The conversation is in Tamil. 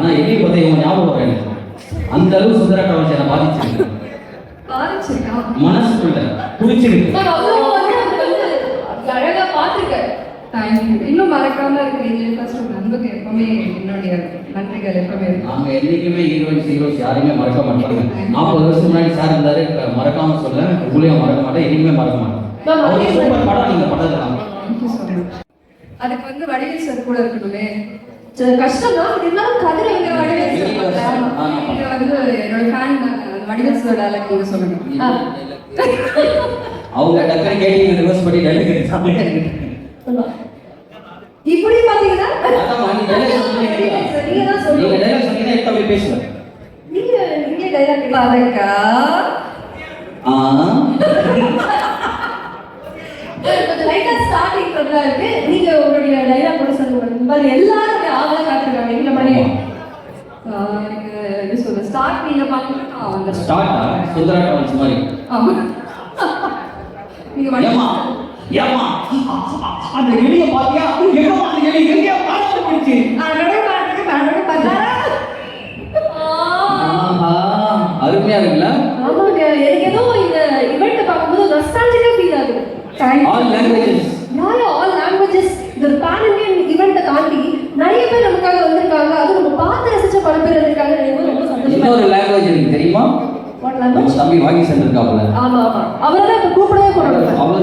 ஆனா எலி பார்த்தா இவங்க ஞாபகம் வர எனக்கு. அந்த அளவு சுந்தர கவசம் என்ன பாதிச்சிருக்கு. மனசுக்குள்ள அழகா பார்த்துருக்கேன் தேங்க்யூ இன்னும் மறக்காம அன்புக்கு எப்பவுமே என்னுடைய நன்றிகள் எப்பவுமே நாங்க என்னைக்குமே ஹீரோயின்ஸ் ஹீரோஸ் யாரையுமே மறக்க மாட்டாங்க நாற்பது வருஷம் முன்னாடி சார் இருந்தாரு. மறக்காம சொல்ல உங்களையும் மறக்க மாட்டேன். என்னைக்குமே மறக்க மாட்டேன். படம் நீங்க அதுக்கு வந்து வடிவேல் சார் கூட இருக்கணுமே கஷ்டம் தான் இருந்தாலும் கதிர எங்க வடிவேல். நீங்க வந்து என்னோட ஃபேன் வடிவேல் சார் டேலக் நீங்க சொல்லுங்க. ஆ. அவங்க டக்குனு கேட்டீங்க ரிவர்ஸ் பண்ணி டைலாக் இப்படி பாத்தீங்கன்னா அதான் நீ dialogue சொன்னீங்க. நீங்க தான் நீங்க டைலாக் பேசுவேன் நீங்க நீங்க ஆ. லைட்டா ஸ்டார்டிங் தான் இருக்கு நீங்க உங்களுடைய டைலாக் கூட சொல்லுங்க பாரு எல்லாரும் ஆவலா காத்துறாங்க எங்களை மாதிரி என்ன சொல்ல ஸ்டார்ட் நீங்க பாத்தீங்கன்னா வந்துடுறேன் ஸ்டார்ட்டா சுந்தரா டான்ஸ் மாதிரி. ஆமா. நீங்க ஏமா ஏமா அந்த எலிய பாத்தியா? எங்க அந்த எலி போயிடுச்சு. நான் நடுவு பாட்டுக்கு நான் நடுவு பார்த்தா ஆஹா. அருமையா இருக்குல்ல? ஆமாங்க. எனக்கு ஏதோ இந்த இவெண்ட் பார்க்கும்போது நஸ்டாலஜிக்கா ஃபீல் ஆகுது. ஆல் லாங்குவேஜஸ் யாரோ ஆல் லாங்குவேஜஸ் இந்த ஒரு தாண்டி நிறைய பேர் நமக்காக வந்திருக்காங்க. அது நம்ம பார்த்து ரசிச்ச பல பேர் ரொம்ப சந்தோஷமா இன்னொரு லாங்குவேஜ் தெரியுமா? வாட் நம்ம லாங்குவேஜ் தம்பி வாங்கி சென்றிருக்காப்புல ஆமா ஆமா. அவரை தான் இப்ப கூப்பிடவே போறாங்க.